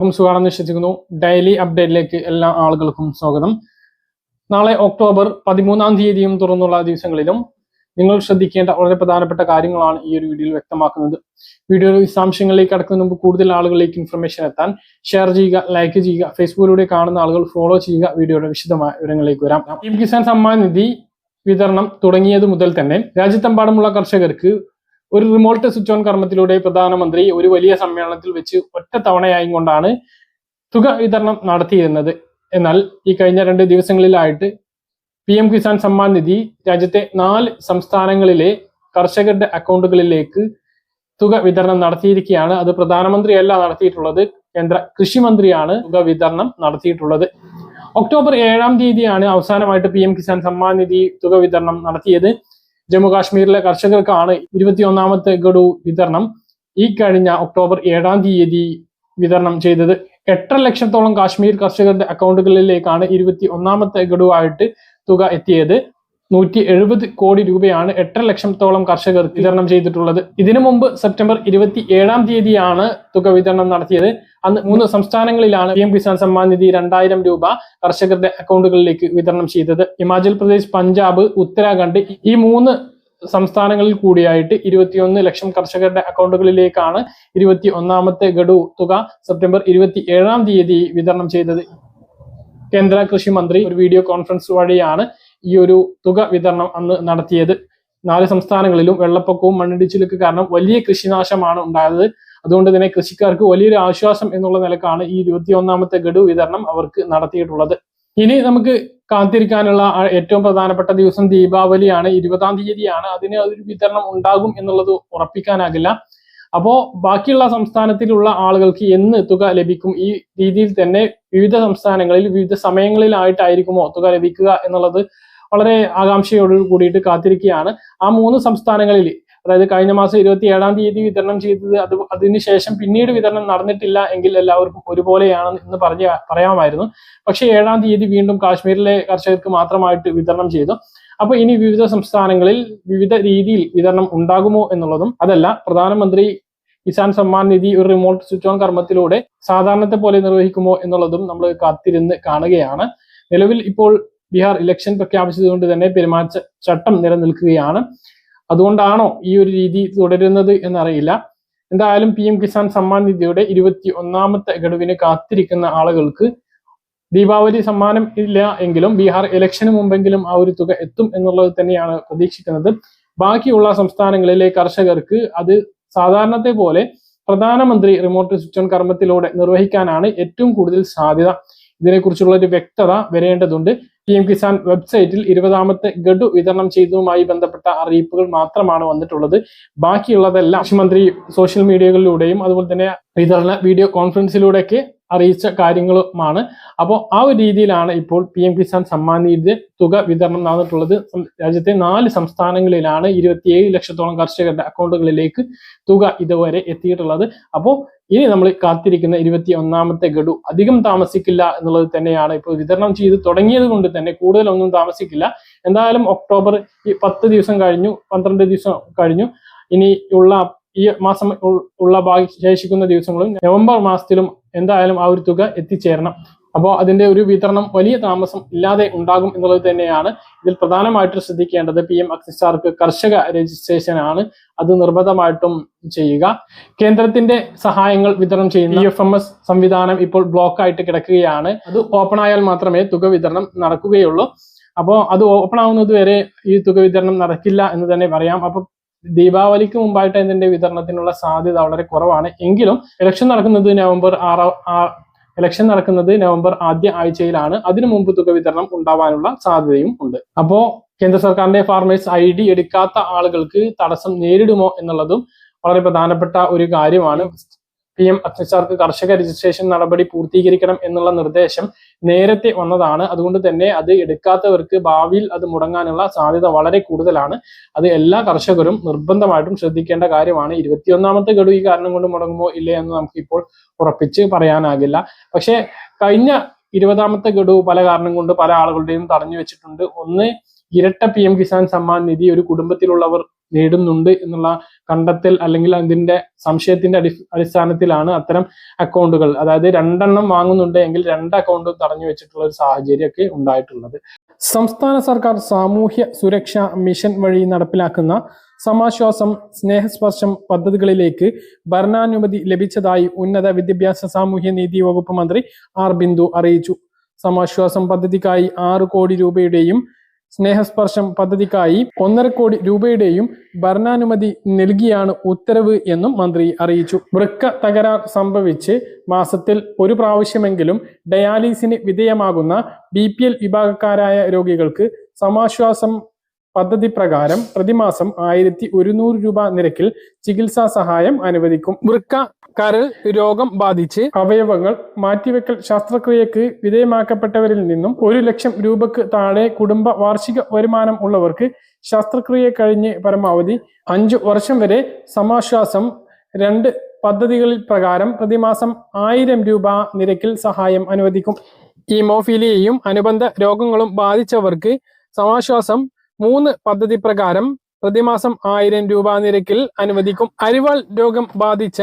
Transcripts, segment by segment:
എല്ലാവർക്കും സുഖമാണെന്ന് വിശ്വസിക്കുന്നു. ഡെയിലി അപ്ഡേറ്റിലേക്ക് എല്ലാ ആളുകൾക്കും സ്വാഗതം. നാളെ ഒക്ടോബർ പതിമൂന്നാം തീയതിയും തുറന്നുള്ള ദിവസങ്ങളിലും നിങ്ങൾ ശ്രദ്ധിക്കേണ്ട വളരെ പ്രധാനപ്പെട്ട കാര്യങ്ങളാണ് ഈ ഒരു വീഡിയോയിൽ വ്യക്തമാക്കുന്നത്. വീഡിയോയുടെ വിശദാംശങ്ങളിലേക്ക് കടക്കുന്ന മുമ്പ് കൂടുതൽ ആളുകളിലേക്ക് ഇൻഫർമേഷൻ എത്താൻ ഷെയർ ചെയ്യുക ലൈക്ക് ചെയ്യുക ഫേസ്ബുക്കിലൂടെ കാണുന്ന ആളുകൾ ഫോളോ ചെയ്യുക വീഡിയോയുടെ വിശദമായ വിവരങ്ങളിലേക്ക് വരാം. കിസാൻ സമ്മാൻ നിധി വിതരണം തുടങ്ങിയത് മുതൽ തന്നെ രാജ്യത്തെമ്പാടുമുള്ള കർഷകർക്ക് ഒരു റിമോട്ട് സ്വിച്ച് ഓൺ കർമ്മത്തിലൂടെ പ്രധാനമന്ത്രി ഒരു വലിയ സമ്മേളനത്തിൽ വെച്ച് ഒറ്റ തവണയായി കൊണ്ടാണ് തുക വിതരണം നടത്തിയിരുന്നത്. എന്നാൽ ഈ കഴിഞ്ഞ രണ്ട് ദിവസങ്ങളിലായിട്ട് പി എം കിസാൻ സമ്മാൻ നിധി രാജ്യത്തെ നാല് സംസ്ഥാനങ്ങളിലെ കർഷകരുടെ അക്കൗണ്ടുകളിലേക്ക് തുക വിതരണം നടത്തിയിരിക്കുകയാണ്. അത് പ്രധാനമന്ത്രിയല്ല നടത്തിയിട്ടുള്ളത് കേന്ദ്ര കൃഷി മന്ത്രിയാണ് തുക വിതരണം നടത്തിയിട്ടുള്ളത്. ഒക്ടോബർ ഏഴാം തീയതിയാണ് അവസാനമായിട്ട് പി എം കിസാൻ സമ്മാൻ നിധി തുക വിതരണം നടത്തിയത്. ജമ്മു കാശ്മീരിലെ കർഷകർക്കാണ് ഇരുപത്തിയൊന്നാമത്തെ ഗഡു വിതരണം ഈ കഴിഞ്ഞ ഒക്ടോബർ ഏഴാം തീയതി വിതരണം ചെയ്തത്. എട്ടര ലക്ഷത്തോളം കാശ്മീർ കർഷകരുടെ അക്കൗണ്ടുകളിലേക്കാണ് ഇരുപത്തി ഒന്നാമത്തെ ഗഡുവായിട്ട് തുക എത്തിയത്. നൂറ്റി എഴുപത് കോടി രൂപയാണ് എട്ടര ലക്ഷത്തോളം കർഷകർ വിതരണം ചെയ്തിട്ടുള്ളത്. ഇതിനു മുമ്പ് സെപ്റ്റംബർ ഇരുപത്തി ഏഴാം തീയതിയാണ് തുക വിതരണം നടത്തിയത്. അന്ന് മൂന്ന് സംസ്ഥാനങ്ങളിലാണ് പി എം കിസാൻ സമ്മാൻ നിധി രണ്ടായിരം രൂപ കർഷകരുടെ അക്കൗണ്ടുകളിലേക്ക് വിതരണം ചെയ്തത്. ഹിമാചൽ പ്രദേശ് പഞ്ചാബ് ഉത്തരാഖണ്ഡ് ഈ മൂന്ന് സംസ്ഥാനങ്ങളിൽ കൂടിയായിട്ട് ഇരുപത്തിയൊന്ന് ലക്ഷം കർഷകരുടെ അക്കൗണ്ടുകളിലേക്കാണ് ഇരുപത്തി ഒന്നാമത്തെ ഗഡു തുക സെപ്റ്റംബർ ഇരുപത്തി ഏഴാം തീയതി വിതരണം ചെയ്തത്. കേന്ദ്ര കൃഷി മന്ത്രി ഒരു വീഡിയോ കോൺഫറൻസ് വഴിയാണ് ഈ ഒരു തുക വിതരണം അന്ന് നടത്തിയത്. നാല് സംസ്ഥാനങ്ങളിലും വെള്ളപ്പൊക്കവും മണ്ണിടിച്ചിലൊക്കെ കാരണം വലിയ കൃഷിനാശമാണ് ഉണ്ടായത്. അതുകൊണ്ട് തന്നെ കൃഷിക്കാർക്ക് വലിയൊരു ആശ്വാസം എന്നുള്ള നിലക്കാണ് ഈ ഇരുപത്തി ഒന്നാമത്തെ ഗഡു വിതരണം അവർക്ക് നടത്തിയിട്ടുള്ളത്. ഇനി നമുക്ക് കാത്തിരിക്കാനുള്ള ഏറ്റവും പ്രധാനപ്പെട്ട ദിവസം ദീപാവലിയാണ്. ഇരുപതാം തീയതിയാണ്. അതിന് ഒരു വിതരണം ഉണ്ടാകും എന്നുള്ളത് ഉറപ്പിക്കാനാകില്ല. അപ്പോ ബാക്കിയുള്ള സംസ്ഥാനത്തിലുള്ള ആളുകൾക്ക് എന്ന് തുക ലഭിക്കും? ഈ രീതിയിൽ തന്നെ വിവിധ സംസ്ഥാനങ്ങളിൽ വിവിധ സമയങ്ങളിലായിട്ടായിരിക്കുമോ തുക ലഭിക്കുക എന്നുള്ളത് വളരെ ആകാംക്ഷയോട് കൂടിയിട്ട് കാത്തിരിക്കുകയാണ്. ആ മൂന്ന് സംസ്ഥാനങ്ങളിൽ അതായത് കഴിഞ്ഞ മാസം ഇരുപത്തി ഏഴാം തീയതി വിതരണം ചെയ്തത് അത് അതിനുശേഷം പിന്നീട് വിതരണം നടന്നിട്ടില്ല എങ്കിൽ എല്ലാവർക്കും ഒരുപോലെയാണ് എന്ന് പറഞ്ഞ പറയാമായിരുന്നു. പക്ഷേ ഏഴാം തീയതി വീണ്ടും കാശ്മീരിലെ കർഷകർക്ക് മാത്രമായിട്ട് വിതരണം ചെയ്തു. അപ്പൊ ഇനി വിവിധ സംസ്ഥാനങ്ങളിൽ വിവിധ രീതിയിൽ വിതരണം ഉണ്ടാകുമോ എന്നുള്ളതും അതല്ല പ്രധാനമന്ത്രി കിസാൻ സമ്മാൻ നിധി ഒരു റിമോട്ട് സ്വിച്ച് ഓൺ കർമ്മത്തിലൂടെ സാധാരണത്തെ പോലെ നിർവഹിക്കുമോ എന്നുള്ളതും നമ്മൾ കാത്തിരുന്ന് കാണുകയാണ്. നിലവിൽ ഇപ്പോൾ ബീഹാർ ഇലക്ഷൻ പ്രഖ്യാപിച്ചതുകൊണ്ട് തന്നെ പെരുമാറ്റ ചട്ടം നിലനിൽക്കുകയാണ്. അതുകൊണ്ടാണോ ഈ ഒരു രീതി തുടരുന്നത് എന്നറിയില്ല. എന്തായാലും പി എം കിസാൻ സമ്മാൻ നിധിയുടെ ഇരുപത്തി ഒന്നാമത്തെ ഗഡുവിന് കാത്തിരിക്കുന്ന ആളുകൾക്ക് ദീപാവലി സമ്മാനം ഇല്ല എങ്കിലും ബീഹാർ ഇലക്ഷന് മുമ്പെങ്കിലും ആ ഒരു തുക എത്തും എന്നുള്ളത് തന്നെയാണ് പ്രതീക്ഷിക്കുന്നത്. ബാക്കിയുള്ള സംസ്ഥാനങ്ങളിലെ കർഷകർക്ക് അത് സാധാരണത്തെ പോലെ പ്രധാനമന്ത്രി റിമോട്ട് സ്വിച്ച് ഓൺ കർമ്മത്തിലൂടെ നിർവഹിക്കാനാണ് ഏറ്റവും കൂടുതൽ സാധ്യത. ഇതിനെക്കുറിച്ചുള്ള ഒരു വ്യക്തത വരേണ്ടതുണ്ട്. പി എം കിസാൻ വെബ്സൈറ്റിൽ ഇരുപതാമത്തെ ഗഡു വിതരണം ചെയ്തതുമായി ബന്ധപ്പെട്ട അറിയിപ്പുകൾ മാത്രമാണ് വന്നിട്ടുള്ളത്. ബാക്കിയുള്ളതെല്ലാം കൃഷിമന്ത്രി സോഷ്യൽ മീഡിയകളിലൂടെയും അതുപോലെ തന്നെ വിതരണ വീഡിയോ കോൺഫറൻസിലൂടെയൊക്കെ അറിയിച്ച കാര്യങ്ങളുമാണ്. അപ്പോൾ ആ ഒരു രീതിയിലാണ് ഇപ്പോൾ പി എം കിസാൻ സമ്മാൻ നിധി തുക വിതരണം നടന്നിട്ടുള്ളത്. രാജ്യത്തെ നാല് സംസ്ഥാനങ്ങളിലാണ് ഇരുപത്തിയേഴ് ലക്ഷത്തോളം കർഷകരുടെ അക്കൗണ്ടുകളിലേക്ക് തുക ഇതുവരെ എത്തിയിട്ടുള്ളത്. അപ്പോൾ ഇനി നമ്മൾ കാത്തിരിക്കുന്ന ഇരുപത്തി ഒന്നാമത്തെ ഗഡു അധികം താമസിക്കില്ല എന്നുള്ളത് തന്നെയാണ് ഇപ്പോൾ വിതരണം ചെയ്ത് തുടങ്ങിയത് കൊണ്ട് തന്നെ. കൂടുതലൊന്നും താമസിക്കില്ല. എന്തായാലും ഒക്ടോബർ ഈ പത്ത് ദിവസം കഴിഞ്ഞു പന്ത്രണ്ട് ദിവസം കഴിഞ്ഞു. ഇനി ഉള്ള ഈ മാസം ഉള്ള ബാക്കി ശേഷിക്കുന്ന ദിവസങ്ങളും നവംബർ മാസത്തിലും എന്തായാലും ആ ഒരു തുക എത്തിച്ചേരണം. അപ്പോൾ അതിന്റെ ഒരു വിതരണം വലിയ താമസം ഇല്ലാതെ ഉണ്ടാകും എന്നുള്ളത് തന്നെയാണ് ഇതിൽ പ്രധാനമായിട്ടും ശ്രദ്ധിക്കേണ്ടത് പി എം അക്സിസ്റ്റാർക്ക് കർഷക രജിസ്ട്രേഷൻ ആണ് അത് നിർബന്ധമായിട്ടും ചെയ്യുക. കേന്ദ്രത്തിന്റെ സഹായങ്ങൾ വിതരണം ചെയ്യുന്ന ഇ എഫ് എം എസ് സംവിധാനം ഇപ്പോൾ ബ്ലോക്ക് ആയിട്ട് കിടക്കുകയാണ്. അത് ഓപ്പൺ ആയാൽ മാത്രമേ തുക വിതരണം നടക്കുകയുള്ളൂ. അപ്പോൾ അത് ഓപ്പൺ ആവുന്നത് വരെ ഈ തുക വിതരണം നടക്കില്ല എന്ന് തന്നെ പറയാം. അപ്പൊ ദീപാവലിക്ക് മുമ്പായിട്ട് ഇതിന്റെ വിതരണത്തിനുള്ള സാധ്യത വളരെ കുറവാണ്. എങ്കിലും ഇലക്ഷൻ നടക്കുന്നത് നവംബർ ആറാം ഇലക്ഷൻ നടക്കുന്നത് നവംബർ ആദ്യ ആഴ്ചയിലാണ്. അതിനു മുമ്പ് തുക വിതരണം ഉണ്ടാവാനുള്ള സാധ്യതയും ഉണ്ട്. അപ്പോ കേന്ദ്ര സർക്കാരിന്റെ ഫാർമേഴ്സ് ഐ ഡി എടുക്കാത്ത ആളുകൾക്ക് തടസ്സം നേരിടുമോ എന്നുള്ളതും വളരെ പ്രധാനപ്പെട്ട ഒരു കാര്യമാണ്. പി എം അഗ്നിസാർക്ക് കർഷക രജിസ്ട്രേഷൻ നടപടി പൂർത്തീകരിക്കണം എന്നുള്ള നിർദ്ദേശം നേരത്തെ വന്നതാണ്. അതുകൊണ്ട് തന്നെ അത് എടുക്കാത്തവർക്ക് ഭാവിയിൽ അത് മുടങ്ങാനുള്ള സാധ്യത വളരെ കൂടുതലാണ്. അത് എല്ലാ കർഷകരും നിർബന്ധമായിട്ടും ശ്രദ്ധിക്കേണ്ട കാര്യമാണ്. ഇരുപത്തിയൊന്നാമത്തെ ഗഡു ഈ കാരണം കൊണ്ട് മുടങ്ങുമോ ഇല്ലേ എന്ന് നമുക്ക് ഇപ്പോൾ ഉറപ്പിച്ച് പറയാനാകില്ല. പക്ഷേ കഴിഞ്ഞ ഇരുപതാമത്തെ ഗഡു പല കാരണം കൊണ്ട് പല ആളുകളുടെയും തടഞ്ഞു വെച്ചിട്ടുണ്ട്. ഒന്ന് ഇരട്ട പി എം കിസാൻ സമ്മാൻ നിധി ഒരു കുടുംബത്തിലുള്ളവർ നേടുന്നുണ്ട് എന്നുള്ള കണ്ടെത്തൽ അല്ലെങ്കിൽ അതിന്റെ സംശയത്തിന്റെ അടി അടിസ്ഥാനത്തിലാണ് അത്തരം അക്കൗണ്ടുകൾ. അതായത് രണ്ടെണ്ണം വാങ്ങുന്നുണ്ട് എങ്കിൽ രണ്ട് അക്കൗണ്ട് തടഞ്ഞു വെച്ചിട്ടുള്ള ഒരു സാഹചര്യമൊക്കെ ഉണ്ടായിട്ടുള്ളത്. സംസ്ഥാന സർക്കാർ സാമൂഹ്യ സുരക്ഷാ മിഷൻ വഴി നടപ്പിലാക്കുന്ന സമാശ്വാസം സ്നേഹസ്പർശം പദ്ധതികളിലേക്ക് ഭരണാനുമതി ലഭിച്ചതായി ഉന്നത വിദ്യാഭ്യാസ സാമൂഹ്യ നീതി വകുപ്പ് മന്ത്രി ആർ ബിന്ദു അറിയിച്ചു. സമാശ്വാസം പദ്ധതിക്കായി ആറ് കോടി രൂപയുടെയും സ്നേഹസ്പർശം പദ്ധതിക്കായി ഒന്നര കോടി രൂപയുടെയും ഭരണാനുമതി നൽകിയാണ് ഉത്തരവ് എന്നും മന്ത്രി അറിയിച്ചു. വൃക്ക തകരാർ സംഭവിച്ച് മാസത്തിൽ ഒരു പ്രാവശ്യമെങ്കിലും ഡയാലിസിന് വിധേയമാകുന്ന ബി പി എൽ വിഭാഗക്കാരായ രോഗികൾക്ക് സമാശ്വാസം പദ്ധതി പ്രകാരം പ്രതിമാസം ആയിരത്തി ഒരുന്നൂറ് രൂപ നിരക്കിൽ ചികിത്സാ സഹായം അനുവദിക്കും. വൃക്ക കരൾ രോഗം ബാധിച്ച് അവയവങ്ങൾ മാറ്റിവെക്കൽ ശസ്ത്രക്രിയക്ക് വിധേയമാക്കപ്പെട്ടവരിൽ നിന്നും ഒരു ലക്ഷം രൂപക്ക് താഴെ കുടുംബ വാർഷിക വരുമാനം ഉള്ളവർക്ക് ശസ്ത്രക്രിയ കഴിഞ്ഞ് പരമാവധി അഞ്ചു വർഷം വരെ സമാശ്വാസം രണ്ട് പദ്ധതികളിൽ പ്രകാരം പ്രതിമാസം ആയിരം രൂപ നിരക്കിൽ സഹായം അനുവദിക്കും. ഹീമോഫീലിയയും അനുബന്ധ രോഗങ്ങളും ബാധിച്ചവർക്ക് സമാശ്വാസം മൂന്ന് പദ്ധതി പ്രകാരം പ്രതിമാസം ആയിരം രൂപ നിരക്കിൽ അനുവദിക്കും. അരിവാൾ രോഗം ബാധിച്ച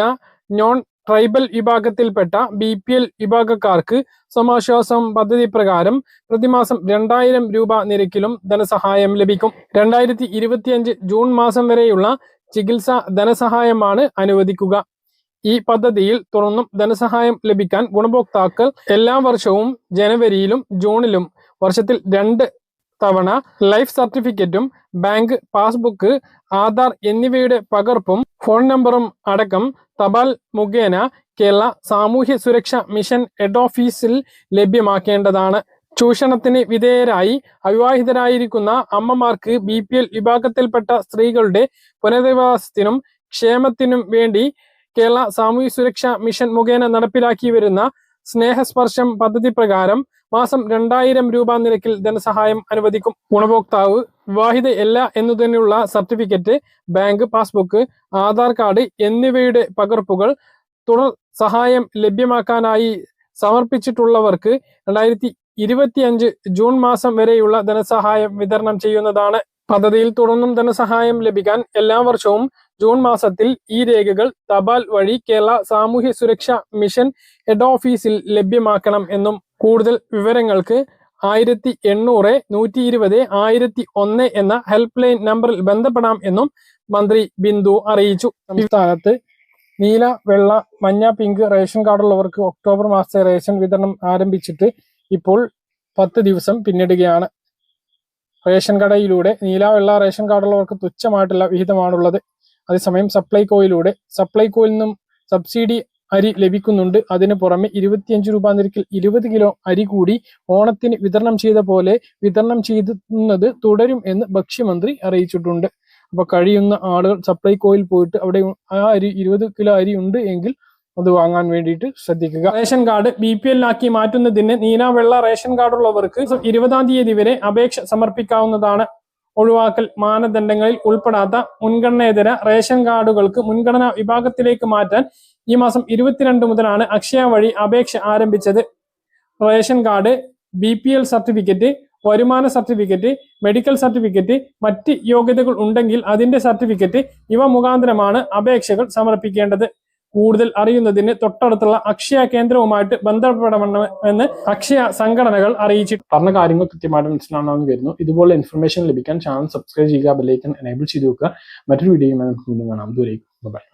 നോൺ ട്രൈബൽ വിഭാഗത്തിൽപ്പെട്ട ബി പി എൽ വിഭാഗക്കാർക്ക് സമാശ്വാസം പദ്ധതി പ്രകാരം പ്രതിമാസം രണ്ടായിരം രൂപ നിരക്കിലും ധനസഹായം ലഭിക്കും. രണ്ടായിരത്തി ഇരുപത്തിയഞ്ച് ജൂൺ മാസം വരെയുള്ള ചികിത്സാ ധനസഹായമാണ് അനുവദിക്കുക. ഈ പദ്ധതിയിൽ തുടർന്നും ധനസഹായം ലഭിക്കാൻ ഗുണഭോക്താക്കൾ എല്ലാ വർഷവും ജനുവരിയിലും ജൂണിലും വർഷത്തിൽ രണ്ട് തവണ ലൈഫ് സർട്ടിഫിക്കറ്റും ബാങ്ക് പാസ്ബുക്ക് ആധാർ എന്നിവയുടെ പകർപ്പും ഫോൺ നമ്പറും അടക്കം തപാൽ മുഖേന കേരള സാമൂഹ്യ സുരക്ഷ മിഷൻ ഹെഡ് ഓഫീസിൽ ലഭ്യമാക്കേണ്ടതാണ്. ചൂഷണത്തിന് വിധേയരായി അവിവാഹിതരായിരിക്കുന്ന അമ്മമാർക്ക് ബി പി എൽ വിഭാഗത്തിൽപ്പെട്ട സ്ത്രീകളുടെ പുനരധിവാസത്തിനും ക്ഷേമത്തിനും വേണ്ടി കേരള സാമൂഹ്യ സുരക്ഷാ മിഷൻ മുഖേന നടപ്പിലാക്കി വരുന്ന സ്നേഹസ്പർശം പദ്ധതി പ്രകാരം മാസം രണ്ടായിരം രൂപ നിരക്കിൽ ധനസഹായം അനുവദിക്കും ഗുണഭോക്താവ്. വിവാഹിതയല്ല എന്നു എന്നതിനുള്ള certificate bank passbook Aadhaar card എന്നിവയുടെ പകർപ്പുകൾ തുടർ സഹായം ലഭ്യമാക്കാനായി സമർപ്പിച്ചിട്ടുള്ളവർക്ക് രണ്ടായിരത്തി ഇരുപത്തിയഞ്ച് ജൂൺ മാസം വരെയുള്ള ധനസഹായം വിതരണം ചെയ്യുന്നതാണ് പദ്ധതിയിൽ തുടർന്നും ധനസഹായം ലഭിക്കാൻ എല്ലാ വർഷവും ജൂൺ മാസത്തിൽ ഈ രേഖകൾ തപാൽ വഴി കേരള സാമൂഹ്യ സുരക്ഷാ മിഷൻ ഹെഡ് ഓഫീസിൽ ലഭ്യമാക്കണം എന്നും കൂടുതൽ വിവരങ്ങൾക്ക് ആയിരത്തി എണ്ണൂറ് നൂറ്റി ഇരുപത് ആയിരത്തി ഒന്ന് എന്ന ഹെൽപ്പ് ലൈൻ നമ്പറിൽ ബന്ധപ്പെടാം എന്നും മന്ത്രി ബിന്ദു അറിയിച്ചു. സംസ്ഥാനത്ത് നീല വെള്ള മഞ്ഞ പിങ്ക് റേഷൻ കാർഡുള്ളവർക്ക് ഒക്ടോബർ മാസത്തെ റേഷൻ വിതരണം ആരംഭിച്ചിട്ട് ഇപ്പോൾ പത്ത് ദിവസം പിന്നിടുകയാണ്. റേഷൻ കടയിലൂടെ നീല വെള്ള റേഷൻ കാർഡുള്ളവർക്ക് തുച്ഛമായിട്ടുള്ള വിഹിതമാണുള്ളത്. അതേസമയം സപ്ലൈകോയിലൂടെ സപ്ലൈകോയിൽ നിന്നും സബ്സിഡി അരി ലഭിക്കുന്നുണ്ട്. അതിന് പുറമെ ഇരുപത്തിയഞ്ച് രൂപ നിരക്കിൽ ഇരുപത് കിലോ അരി കൂടി ഓണത്തിന് വിതരണം ചെയ്ത പോലെ വിതരണം ചെയ്യുന്നത് തുടരും എന്ന് ഭക്ഷ്യമന്ത്രി അറിയിച്ചിട്ടുണ്ട്. അപ്പൊ കഴിയുന്ന ആളുകൾ സപ്ലൈകോയിൽ പോയിട്ട് അവിടെ ആ അരി ഇരുപത് കിലോ അരി ഉണ്ട് എങ്കിൽ അത് വാങ്ങാൻ വേണ്ടിയിട്ട് ശ്രദ്ധിക്കുക. റേഷൻ കാർഡ് ബി പി എല്ലാക്കി മാറ്റുന്നതിന് നീല വെള്ള റേഷൻ കാർഡുള്ളവർക്ക് ഇരുപതാം തീയതി വരെ അപേക്ഷ സമർപ്പിക്കാവുന്നതാണ്. ഒഴിവാക്കൽ മാനദണ്ഡങ്ങളിൽ ഉൾപ്പെടാത്ത മുൻഗണനേതര റേഷൻ കാർഡുകൾക്ക് മുൻഗണനാ വിഭാഗത്തിലേക്ക് മാറ്റാൻ ഈ മാസം ഇരുപത്തിരണ്ട് മുതലാണ് അക്ഷയ വഴി അപേക്ഷ ആരംഭിച്ചത്. Ration card B P L certificate വരുമാന സർട്ടിഫിക്കറ്റ് മെഡിക്കൽ സർട്ടിഫിക്കറ്റ് മറ്റ് യോഗ്യതകൾ ഉണ്ടെങ്കിൽ അതിന്റെ സർട്ടിഫിക്കറ്റ് ഇവ മുഖാന്തരമാണ് അപേക്ഷകൾ സമർപ്പിക്കേണ്ടത്. കൂടുതൽ അറിയുന്നതിന് തൊട്ടടുത്തുള്ള അക്ഷയ കേന്ദ്രവുമായിട്ട് ബന്ധപ്പെടണമെന്ന് അക്ഷയ സംഘടനകൾ അറിയിച്ചിട്ടുണ്ട് പറഞ്ഞ കാര്യങ്ങൾ കൃത്യമായിട്ട് മനസ്സിലാണെന്ന് വരുന്നു. ഇതുപോലെ ഇൻഫർമേഷൻ ലഭിക്കാൻ ചാനൽ സബ്സ്ക്രൈബ് ചെയ്യുക ബെല്ലൈക്കൻ എനേബിൾ ചെയ്ത് വെക്കുക. മറ്റൊരു വീഡിയോയുമായി നമുക്ക് വീണ്ടും കാണാം. ദൂരേക്ക് ബൈ